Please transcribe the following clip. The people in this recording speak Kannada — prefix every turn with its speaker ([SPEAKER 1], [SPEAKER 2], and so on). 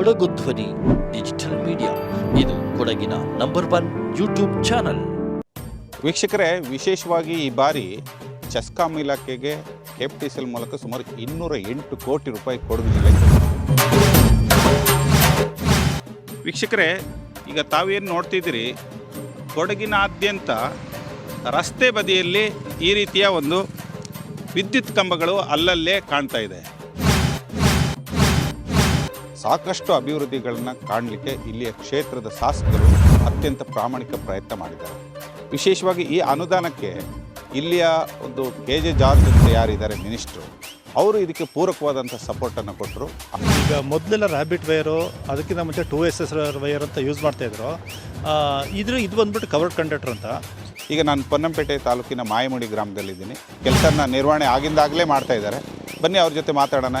[SPEAKER 1] ಕೊಡಗು ಧ್ವನಿ, ಡಿಜಿಟಲ್ ಮೀಡಿಯಾ. ಇದು ಕೊಡಗಿನ ನಂಬರ್ ಒನ್ ಯೂಟ್ಯೂಬ್ ಚಾನಲ್.
[SPEAKER 2] ವೀಕ್ಷಕರೇ, ವಿಶೇಷವಾಗಿ ಈ ಬಾರಿ ಚೆಸ್ಕಾಂ ಇಲಾಖೆಗೆ ಕೆಎಫ್ಟಿಸಿಎಲ್ ಮೂಲಕ ಸುಮಾರು ಇನ್ನೂರ ಎಂಟು ಕೋಟಿ ರೂಪಾಯಿ ಕೊಡಗು ವೀಕ್ಷಕರೇ, ಈಗ ತಾವೇನು ನೋಡ್ತಿದ್ದೀರಿ? ಕೊಡಗಿನಾದ್ಯಂತ ರಸ್ತೆ ಬದಿಯಲ್ಲಿ ಈ ರೀತಿಯ ಒಂದು ವಿದ್ಯುತ್ ಕಂಬಗಳು ಅಲ್ಲಲ್ಲೇ ಕಾಣ್ತಾ ಇದೆ. ಸಾಕಷ್ಟು ಅಭಿವೃದ್ಧಿಗಳನ್ನು ಕಾಣಲಿಕ್ಕೆ ಇಲ್ಲಿಯ ಕ್ಷೇತ್ರದ ಶಾಸಕರು ಅತ್ಯಂತ ಪ್ರಾಮಾಣಿಕ ಪ್ರಯತ್ನ ಮಾಡಿದ್ದಾರೆ. ವಿಶೇಷವಾಗಿ ಈ ಅನುದಾನಕ್ಕೆ ಇಲ್ಲಿಯ ಒಂದು ಕೆ ಜೆ ಜಾರ್ಜ್ ಅಂತ ಯಾರಿದ್ದಾರೆ ಮಿನಿಸ್ಟ್ರು. ಅವರು ಇದಕ್ಕೆ ಪೂರಕವಾದಂಥ ಸಪೋರ್ಟನ್ನು ಕೊಟ್ಟರು.
[SPEAKER 3] ಈಗ ಮೊದಲೆಲ್ಲ ರ್ಯಾಬಿಟ್ ವೈರು ಅದಕ್ಕಿಂತ ಮುಂಚೆ ಟೂ ಎಸ್ ಎಸ್ ವೈರ್ ಅಂತ ಯೂಸ್ ಮಾಡ್ತಾಯಿದ್ರು ಇದ್ರ. ಇದು ಬಂದ್ಬಿಟ್ಟು ಕವರ್ಡ್ ಕಂಡಕ್ಟರ್ ಅಂತ.
[SPEAKER 2] ಈಗ ನಾನು ಪೊನ್ನಂಪೇಟೆ ತಾಲೂಕಿನ ಮಾಯಮುಡಿ ಗ್ರಾಮದಲ್ಲಿದ್ದೀನಿ. ಕೆಲಸನ ನಿರ್ವಹಣೆ ಆಗಿಂದಾಗಲೇ ಮಾಡ್ತಾ ಇದ್ದಾರೆ. ಬನ್ನಿ ಅವ್ರ ಜೊತೆ ಮಾತಾಡೋಣ.